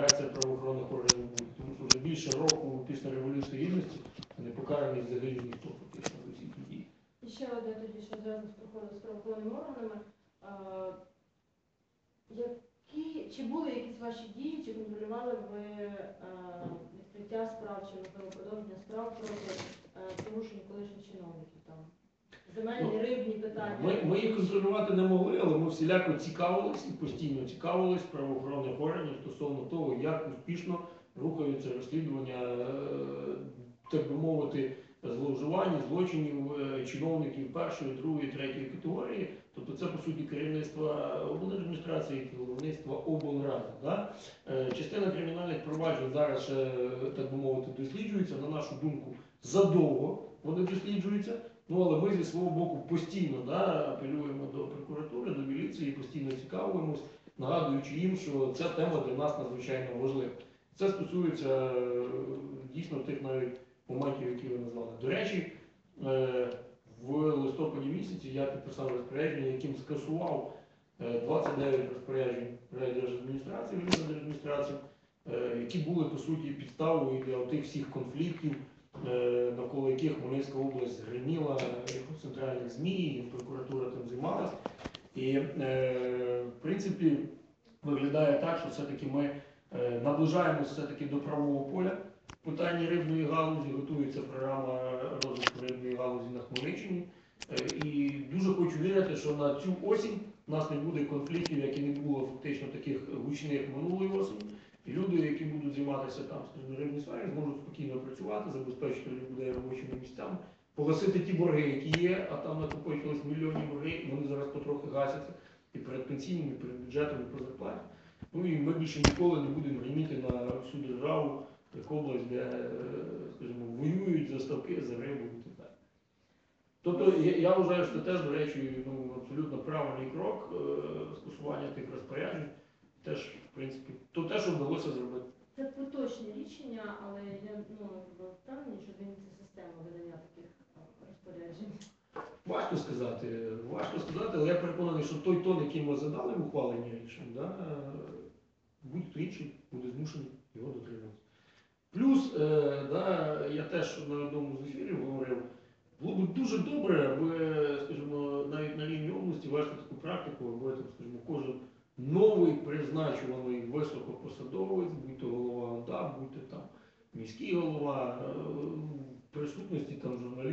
реакція правоохоронних органів буде. Тому що вже більше року після Революції Гідності не покараний взагалі ніхто фактично всі ті дії. І ще одне тоді, що зв'язано з правоохоронними органами. Чи були якісь ваші дії, чи контролювали ви відкриття справ чи продовження справ проти порушень колишніх чиновників там? Земельні, Ну, рибні питання. Ми, ми їх контролювати не могли, але ми всіляко цікавились і постійно цікавились правоохоронних органів стосовно того, як успішно рухаються розслідування, е, так би мовити, зловживань, злочинів е, чиновників першої, другої, третьої категорії. Тобто це по суті керівництво обладміністрації, керівництва облради. Да? Е, Частина кримінальних проваджень зараз так би мовити, досліджується. На нашу думку, задовго вони досліджуються. Ну, але ми зі свого боку постійно да, апелюємо до прокуратури, до міліції, постійно цікавимось, нагадуючи їм, що ця тема для нас надзвичайно важлива. Це стосується е, дійсно тих навіть моментів, які ви назвали. До речі, е, в листопаді місяці я підписав розпорядження, яким скасував е, 29 розпоряджень райдержадміністрації, адміністрації, які були по суті підставою для тих всіх конфліктів, е, навколо яких Хмельницька область гриміла у центральних ЗМІ, і прокуратура тим займалась. І е, в принципі виглядає так, що все-таки ми е, наближаємося все-таки до правового поля. В питанні рибної галузі готується програма розвитку рибної галузі на Хмельниччині. Е, І дуже хочу вірити, що на цю осінь у нас не буде конфліктів, як і не було фактично таких гучних минулої осені. І люди, які будуть займатися там скажімо, рибній сфері, зможуть спокійно працювати, забезпечити людей робочими місцями, погасити ті борги, які є, а там накопичились мільйонні борги, вони зараз потрохи гасяться і перед пенсійним, і перед бюджетом, і по зарплаті. Ну і ми більше ніколи не будемо гриміти на всю державу, як область, де, скажімо, воюють за ставки, за рибу і так далі. Тобто я, я вважаю, що це теж, до речі, ну, абсолютно правильний крок е, скасування тих розпоряджень. Теж, в принципі, то те, що вдалося зробити. Це поточні рішення, але я ну, впевнені, що зміниться система видання таких розпоряджень. Важко сказати, важко сказати, але я переконаний, що той тон, який ми задали в ухваленні рішень, да, е, будь-хто інший буде змушений його дотримуватися. Плюс, е, да, я теж на одному з ефірів говорив, було б дуже добре, аби, скажімо, навіть на рівні області вести таку практику, аби, там, скажімо, кожен новий призначуваний високопосадовець, будь то голова ОДА, будь то там міський голова, е, в присутності там журналістів.